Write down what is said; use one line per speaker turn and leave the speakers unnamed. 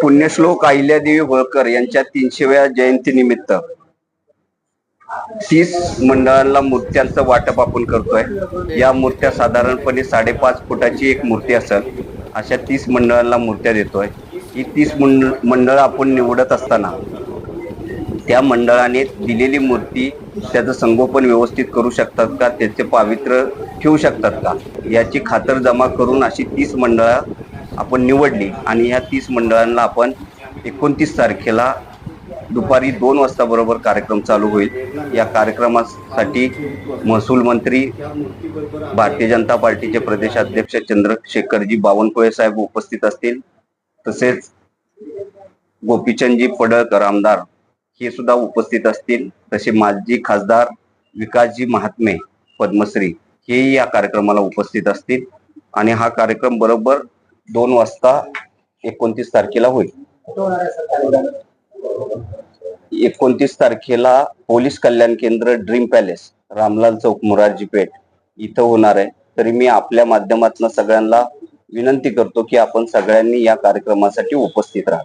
पुण्यश्लोक अहिल्यादेवी होळकर यांच्या तीनशेव्या जयंती निमित्त तीस मंडळांना मूर्त्यांचं वाटप आपण करतोय. या मूर्त्या साधारणपणे साडेपाच फुटाची एक मूर्ती असेल अशा तीस मंडळांना मूर्त्या देतोय. ही तीस मंडळ आपण निवडत असताना त्या मंडळाने दिलेली मूर्ती त्याचं संगोपन व्यवस्थित करू शकतात का? त्याचे पावित्र्य ठेवू शकतात का? याची खातर जमा करून अशी तीस मंडळं आपण निवडली आणि ह्या तीस मंडळांना आपण एकोणतीस तारखेला दुपारी दोन वाजता बरोबर कार्यक्रम चालू होईल. या कार्यक्रमासाठी महसूल मंत्री भारतीय जनता पार्टीचे प्रदेशाध्यक्ष चंद्रशेखरजी बावनकुळे साहेब उपस्थित असतील. तसेच गोपीचंदजी पडळकर आमदार हे सुद्धा उपस्थित असतील. तसे माजी खासदार विकासजी महात्मे पद्मश्री हेही या कार्यक्रमाला उपस्थित असतील. आणि हा कार्यक्रम बरोबर दोन वाजता एकोणतीस तारखेला होईल. एकोणतीस तारखेला पोलीस कल्याण केंद्र ड्रीम पॅलेस रामलाल चौक मुरारजी पेठ इथं होणार आहे. तरी मी आपल्या माध्यमातून सगळ्यांना विनंती करतो की आपण सगळ्यांनी या कार्यक्रमासाठी उपस्थित राहा.